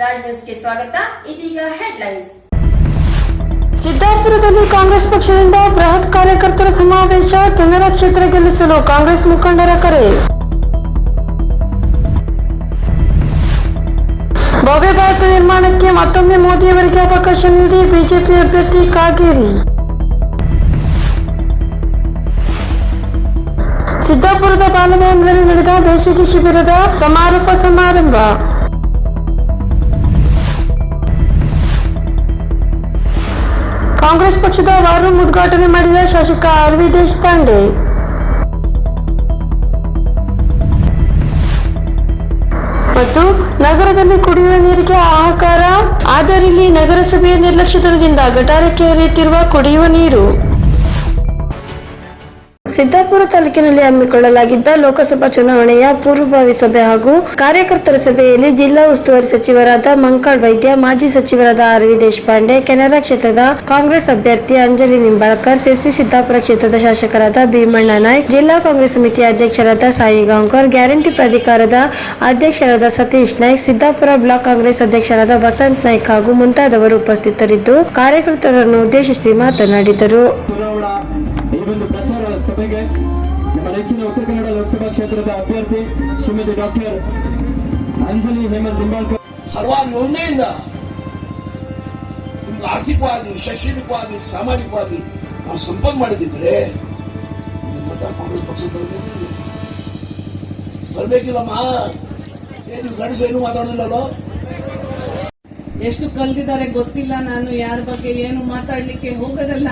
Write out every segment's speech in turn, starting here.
ರಾಜ್ ನ್ಯೂಸ್ಗೆ ಸ್ವಾಗತ. ಇದೀಗ ಹೆಡ್ಲೈನ್ಸ್. ಸಿದ್ದಾಪುರದಲ್ಲಿ ಕಾಂಗ್ರೆಸ್ ಪಕ್ಷದಿಂದ ಬೃಹತ್ ಕಾರ್ಯಕರ್ತರ ಸಮಾವೇಶ ಕೆನರಾ ಕ್ಷೇತ್ರ ಗೆಲ್ಲಿಸಲು ಕಾಂಗ್ರೆಸ್ ಮುಖಂಡರ ಕರೆ. ಭವ್ಯ ಭಾರತ ನಿರ್ಮಾಣಕ್ಕೆ ಮತ್ತೊಮ್ಮೆ ಮೋದಿಯವರಿಗೆ ಅವಕಾಶ ನೀಡಿ ಬಿಜೆಪಿ ಅಭ್ಯರ್ಥಿ ಕಾಗೇರಿ. ಸಿದ್ದಾಪುರದ ಬಾಲಭವನದಲ್ಲಿ ನಡೆದ ಬೇಸಿಗೆ ಶಿಬಿರದ ಸಮಾರೋಪ ಸಮಾರಂಭ. ಕಾಂಗ್ರೆಸ್ ಪಕ್ಷದ ವಾರ್ ಉದ್ಘಾಟನೆ ಮಾಡಿದ ಶಾಸಕ ಆರ್ ವಿ ದೇಶಪಾಂಡೆ. ಮತ್ತು ನಗರದಲ್ಲಿ ಕುಡಿಯುವ ನೀರಿಗೆ ಹಾಹಾಕಾರ ಆದರಿಲ್ಲಿ ನಗರಸಭೆಯ ನಿರ್ಲಕ್ಷ್ಯತನದಿಂದ ಗಟಾರಕ್ಕೆ ಹರಿಯುತ್ತಿರುವ ಕುಡಿಯುವ ನೀರು. ಸಿದ್ದಾಪುರ ತಾಲೂಕಿನಲ್ಲಿ ಹಮ್ಮಿಕೊಳ್ಳಲಾಗಿದ್ದ ಲೋಕಸಭಾ ಚುನಾವಣೆಯ ಪೂರ್ವಭಾವಿ ಸಭೆ ಹಾಗೂ ಕಾರ್ಯಕರ್ತರ ಸಭೆಯಲ್ಲಿ ಜಿಲ್ಲಾ ಉಸ್ತುವಾರಿ ಸಚಿವರಾದ ಮಂಕಾಳ್ ವೈದ್ಯ, ಮಾಜಿ ಸಚಿವರಾದ ಆರ್ ವಿ ದೇಶಪಾಂಡೆ, ಕೆನರಾ ಕ್ಷೇತ್ರದ ಕಾಂಗ್ರೆಸ್ ಅಭ್ಯರ್ಥಿ ಅಂಜಲಿ ನಿಂಬಾಳ್ಕರ್ ಸಿರ್ಸಿ ಸಿದ್ದಾಪುರ ಕ್ಷೇತ್ರದ ಶಾಸಕರಾದ ಭೀಮಣ್ಣ ನಾಯ್ಕ್, ಜಿಲ್ಲಾ ಕಾಂಗ್ರೆಸ್ ಸಮಿತಿಯ ಅಧ್ಯಕ್ಷರಾದ ಸಾಯಿ ಗಾಂವ್ಕರ್, ಗ್ಯಾರಂಟಿ ಪ್ರಾಧಿಕಾರದ ಅಧ್ಯಕ್ಷರಾದ ಸತೀಶ್ ನಾಯ್ಕ್, ಸಿದ್ದಾಪುರ ಬ್ಲಾಕ್ ಕಾಂಗ್ರೆಸ್ ಅಧ್ಯಕ್ಷರಾದ ವಸಂತ್ ನಾಯ್ಕ್ ಹಾಗೂ ಮುಂತಾದವರು ಉಪಸ್ಥಿತರಿದ್ದು ಕಾರ್ಯಕರ್ತರನ್ನು ಉದ್ದೇಶಿಸಿ ಮಾತನಾಡಿದರು. ಸಭೆಗೆ ನಮ್ಮ ನೆಚ್ಚಿನ ಉತ್ತರ ಕನ್ನಡ ಲೋಕಸಭಾ ಕ್ಷೇತ್ರದ ಅಭ್ಯರ್ಥಿ ಶ್ರೀಮತಿ ಡಾಕ್ಟರ್ ಅಂಜಲಿ ಹೇಮಂತ್ ನಿಂಬಾಳ್ಕರ್. ಹಲವಾರು ಯೋಜನೆಯಿಂದ ನಿಮ್ಗೆ ಆರ್ಥಿಕವಾಗಿ ಶೈಕ್ಷಣಿಕವಾಗಿ ಸಾಮಾಜಿಕವಾಗಿ ನಾವು ಸಂಪರ್ಕ ಮಾಡಿದ್ರೆ ಮತ ಕಾಂಗ್ರೆಸ್ ಪಕ್ಷ ಬರಬೇಕು. ಬರ್ಬೇಕಿಲ್ಲಮ್ಮ ಏನು ನೀವು ಗಂಡಸು ಏನು ಮಾತಾಡೋದಿಲ್ಲಲ್ಲೋ? ಎಷ್ಟು ಕಲ್ತಿದ್ದಾರೆ ಗೊತ್ತಿಲ್ಲ. ನಾನು ಯಾರ ಬಗ್ಗೆ ಏನು ಮಾತಾಡ್ಲಿಕ್ಕೆ ಹೋಗೋದಲ್ಲ.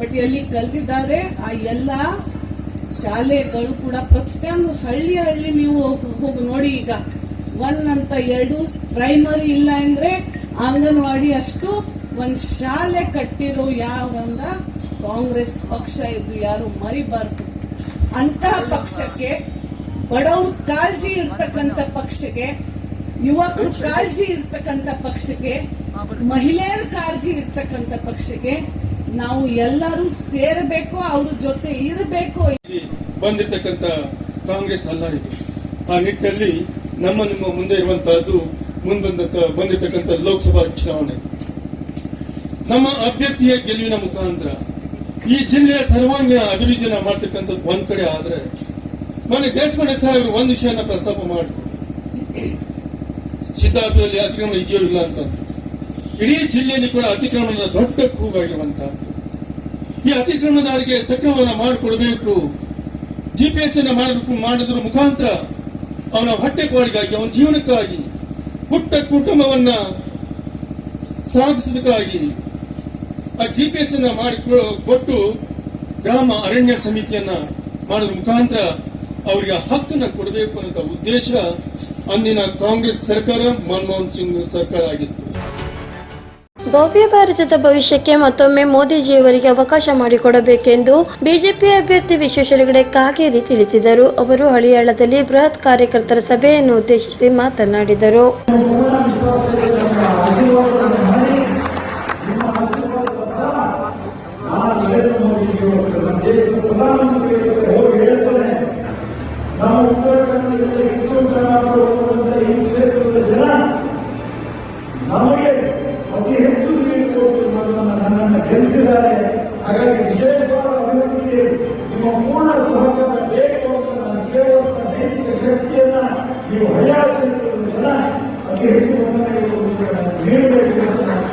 ಬಟ್ ಎಲ್ಲಿ ಕಲ್ತಿದ್ದಾರೆ ಆ ಎಲ್ಲ ಶಾಲೆಗಳು ಕೂಡ ಪ್ರತಿಯೊಂದು ಹಳ್ಳಿ ಹಳ್ಳಿ ನೀವು ಹೋಗ್- ನೋಡಿ ಈಗ. ಒನ್ ಅಂತ ಎರಡು ಪ್ರೈಮರಿ ಇಲ್ಲ ಅಂದ್ರೆ ಅಂಗನವಾಡಿ ಅಷ್ಟು ಒಂದ್ ಶಾಲೆ ಕಟ್ಟಿರೋ ಯಾವಂದ ಕಾಂಗ್ರೆಸ್ ಪಕ್ಷ ಇದು ಯಾರು ಮರಿಬಾರ್ದು. ಅಂತಹ ಪಕ್ಷಕ್ಕೆ ಬಡವ್ರ ಕಾಳಜಿ ಇರ್ತಕ್ಕಂಥ ಪಕ್ಷಕ್ಕೆ, ಯುವಕರು ಕಾಳಜಿ ಇರ್ತಕ್ಕಂಥ ಪಕ್ಷಕ್ಕೆ, ಮಹಿಳೆಯರ ಕಾಳಜಿ ಇರ್ತಕ್ಕಂಥ ಪಕ್ಷಕ್ಕೆ ನಾವು ಎಲ್ಲರೂ ಸೇರಬೇಕು, ಅವ್ರ ಜೊತೆ ಇರಬೇಕು. ಬಂದಿರತಕ್ಕಂತ ಕಾಂಗ್ರೆಸ್ ಅಲ್ಲ ಇದು. ಆ ನಿಟ್ಟಿನಲ್ಲಿ ನಮ್ಮ ನಿಮ್ಮ ಮುಂದೆ ಇರುವಂತಹದ್ದು ಮುಂದೊಂದಂತ ಬಂದಿರತಕ್ಕಂತ ಲೋಕಸಭಾ ಚುನಾವಣೆ. ನಮ್ಮ ಅಭ್ಯರ್ಥಿಯ ಗೆಲುವಿನ ಮುಖಾಂತರ ಈ ಜಿಲ್ಲೆಯ ಸರ್ವಾಂಗೀಣ ಅಭಿವೃದ್ಧಿಯನ್ನ ಮಾಡ್ತಕ್ಕಂಥದ್ದು ಒಂದ್ ಕಡೆ ಆದ್ರೆ ಮೊನ್ನೆ ದೇಶಪಾಂಡೆ ಸಾಹೇಬರು ಒಂದು ವಿಷಯನ ಪ್ರಸ್ತಾಪ ಮಾಡಿದ್ರು ಸಿದ್ದಾಪುರದಲ್ಲಿ ಅತಿಕ್ರಮಣ ಇದೆಯೋ ಇಲ್ಲ ಅಂತ ಇಡೀ ಜಿಲ್ಲೆಯಲ್ಲಿ ಕೂಡ ಅತಿಕ್ರಮಣದ ದೊಡ್ಡ ಕೂಗಾಗಿರುವಂತಹ ಈ ಅತಿಕ್ರಮಣದಾರಿಗೆ ಸಕ್ರಮವನ್ನು ಮಾಡಿಕೊಡ್ಬೇಕು. ಜಿಪಿಎಸ್ ಅನ್ನ ಮಾಡಬೇಕು, ಮಾಡೋದ್ರ ಮುಖಾಂತರ ಅವನ ಹೊಟ್ಟೆಪಾಡಿಗಾಗಿ ಅವನ ಜೀವನಕ್ಕಾಗಿ, ಪುಟ್ಟ ಕುಟುಂಬವನ್ನ ಸಾಗಿಸೋದಕ್ಕಾಗಿ ಆ ಜಿಪಿಎಸ್ ಅನ್ನ ಮಾಡಿ ಕೊಟ್ಟು ಗ್ರಾಮ ಅರಣ್ಯ ಸಮಿತಿಯನ್ನ ಮಾಡೋದ್ರ ಮುಖಾಂತರ ಅವರಿಗೆ ಹಕ್ಕನ್ನ ಕೊಡಬೇಕು ಅನ್ನೋ ಉದ್ದೇಶ ಅಂದಿನ ಕಾಂಗ್ರೆಸ್ ಸರ್ಕಾರ, ಮನಮೋಹನ್ ಸಿಂಗ್ ಸರ್ಕಾರ ಆಗಿತ್ತು. ಭವ್ಯ ಭಾರತದ ಭವಿಷ್ಯಕ್ಕೆ ಮತ್ತೊಮ್ಮೆ ಮೋದಿಜಿಯವರಿಗೆ ಅವಕಾಶ ಮಾಡಿಕೊಡಬೇಕೆಂದು ಬಿಜೆಪಿ ಅಭ್ಯರ್ಥಿ ವಿಶ್ವೇಶ್ವರ ಹೆಗಡೆ ಕಾಗೇರಿ ತಿಳಿಸಿದರು. ಅವರು ಹಳಿಯಾಳದಲ್ಲಿ ಬೃಹತ್ ಕಾರ್ಯಕರ್ತರ ಸಭೆಯನ್ನು ಉದ್ದೇಶಿಸಿ ಮಾತನಾಡಿದರು.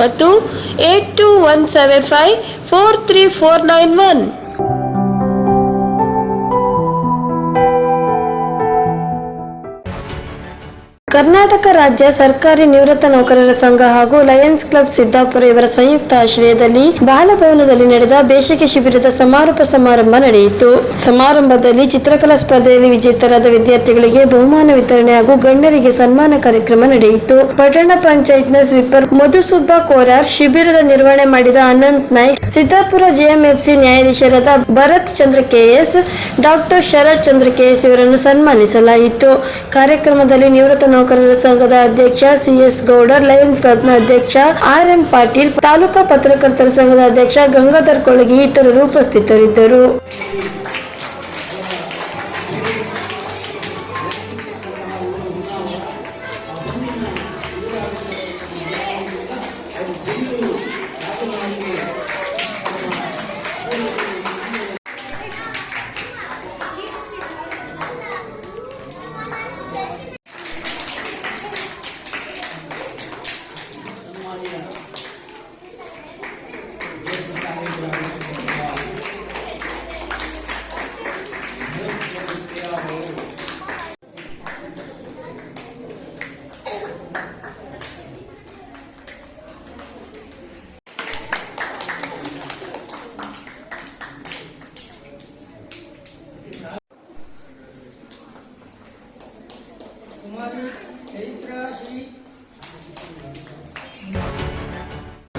ಮತ್ತು eight two one seven five four three four nine one. Karnataka ರಾಜ್ಯ ಸರ್ಕಾರಿ ನಿವೃತ್ತ ನೌಕರರ ಸಂಘ ಹಾಗೂ ಲಯನ್ಸ್ ಕ್ಲಬ್ ಸಿದ್ದಾಪುರ ಇವರ ಸಂಯುಕ್ತ ಆಶ್ರಯದಲ್ಲಿ ಬಾಲಭವನದಲ್ಲಿ ನಡೆದ ಬೇಸಿಗೆ ಶಿಬಿರದ ಸಮಾರೋಪ ಸಮಾರಂಭ ನಡೆಯಿತು. ಸಮಾರಂಭದಲ್ಲಿ ಚಿತ್ರಕಲಾ ಸ್ಪರ್ಧೆಯಲ್ಲಿ ವಿಜೇತರಾದ ವಿದ್ಯಾರ್ಥಿಗಳಿಗೆ ಬಹುಮಾನ ವಿತರಣೆ ಹಾಗೂ ಗಣ್ಯರಿಗೆ ಸನ್ಮಾನ ಕಾರ್ಯಕ್ರಮ ನಡೆಯಿತು. ಪಟ್ಟಣ ಪಂಚಾಯತ್ನ ಸ್ವೀಪರ್ ಮಧುಸುಬ್ಬ ಕೋರಾರ್ ಶಿಬಿರದ ನಿರ್ವಹಣೆ ಮಾಡಿದ ಅನಂತ್ ನಾಯ್ಕ್, ಸಿದ್ದಾಪುರ ಜೆಎಂಎಫ್ಸಿ ನ್ಯಾಯಾಧೀಶರಾದ Bharat Chandra KS, doctor Sharath Chandra KS ಇವರನ್ನು ಸನ್ಮಾನಿಸಲಾಯಿತು. ಕಾರ್ಯಕ್ರಮದಲ್ಲಿ ನಿವೃತ್ತ ನೌಕರರ ಸಂಘದ ಅಧ್ಯಕ್ಷ ಸಿಎಸ್ ಗೌಡರ್ ಲಯನ್ಸ್ ಕ್ಲಬ್ನ ಅಧ್ಯಕ್ಷ ಆರ್ ಎಂ ಪಾಟೀಲ್, ತಾಲೂಕಾ ಪತ್ರಕರ್ತರ ಸಂಘದ ಅಧ್ಯಕ್ಷ ಗಂಗಾಧರ್ ಕೊಳಗಿ, ಇತರರು ಉಪಸ್ಥಿತರಿದ್ದರು.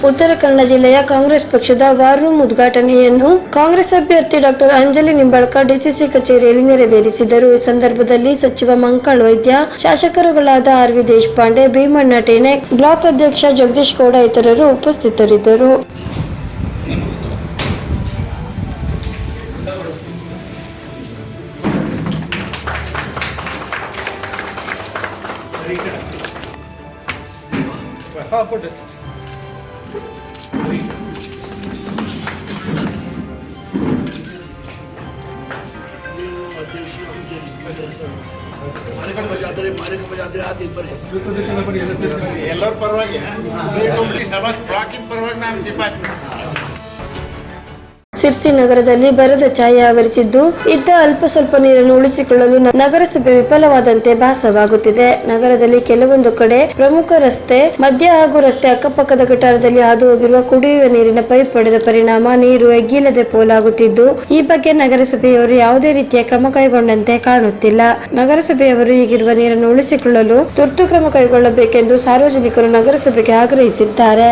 ಉತ್ತರ ಕನ್ನಡ ಜಿಲ್ಲೆಯ ಕಾಂಗ್ರೆಸ್ ಪಕ್ಷದ ವಾರ್ ರೂಮ್ ಉದ್ಘಾಟನೆಯನ್ನು ಕಾಂಗ್ರೆಸ್ ಅಭ್ಯರ್ಥಿ ಡಾಕ್ಟರ್ ಅಂಜಲಿ ನಿಂಬಾಳ್ಕರ್ ಡಿಸಿಸಿ ಕಚೇರಿಯಲ್ಲಿ ನೆರವೇರಿಸಿದರು. ಈ ಸಂದರ್ಭದಲ್ಲಿ ಸಚಿವ ಮಂಕಾಳ್ ವೈದ್ಯ, ಶಾಸಕರುಗಳಾದ ಆರ್ ವಿ ದೇಶಪಾಂಡೆ, ಭೀಮಣ್ಣ ಟೇನೆ ಬ್ಲಾಕ್ ಅಧ್ಯಕ್ಷ ಜಗದೀಶ್ ಗೌಡ ಇತರರು ಉಪಸ್ಥಿತರಿದ್ದರು. ಎಲ್ಲರ ಪರವಾಗಿ. ಸಭಾ ಬ್ಲಾಕಿನ ಪರವಾಗಿ ನಾನು ಡಿಪಾರ್ಟ್ಮೆಂಟ್ ಸಿರ್ಸಿ ನಗರದಲ್ಲಿ ಬರದ ಛಾಯೆ ಆವರಿಸಿದ್ದು, ಇದ್ದ ಅಲ್ಪ ಸ್ವಲ್ಪ ನೀರನ್ನು ಉಳಿಸಿಕೊಳ್ಳಲು ನಗರಸಭೆ ವಿಫಲವಾದಂತೆ ಭಾಸವಾಗುತ್ತಿದೆ. ನಗರದಲ್ಲಿ ಕೆಲವೊಂದು ಕಡೆ ಪ್ರಮುಖ ರಸ್ತೆ, ಮಧ್ಯ ಹಾಗೂ ರಸ್ತೆ ಅಕ್ಕಪಕ್ಕದ ಗಟಾರದಲ್ಲಿ ಹಾದು ಹೋಗಿರುವ ಕುಡಿಯುವ ನೀರಿನ ಪೈಪ್ ಪಡೆದ ಪರಿಣಾಮ ನೀರು ಎಗ್ಗಿಲ್ಲದೆ ಪೋಲಾಗುತ್ತಿದ್ದು, ಈ ಬಗ್ಗೆ ನಗರಸಭೆಯವರು ಯಾವುದೇ ರೀತಿಯ ಕ್ರಮ ಕೈಗೊಂಡಂತೆ ಕಾಣುತ್ತಿಲ್ಲ. ನಗರಸಭೆಯವರು ಈಗಿರುವ ನೀರನ್ನು ಉಳಿಸಿಕೊಳ್ಳಲು ತುರ್ತು ಕ್ರಮ ಕೈಗೊಳ್ಳಬೇಕೆಂದು ಸಾರ್ವಜನಿಕರು ನಗರಸಭೆಗೆ ಆಗ್ರಹಿಸಿದ್ದಾರೆ.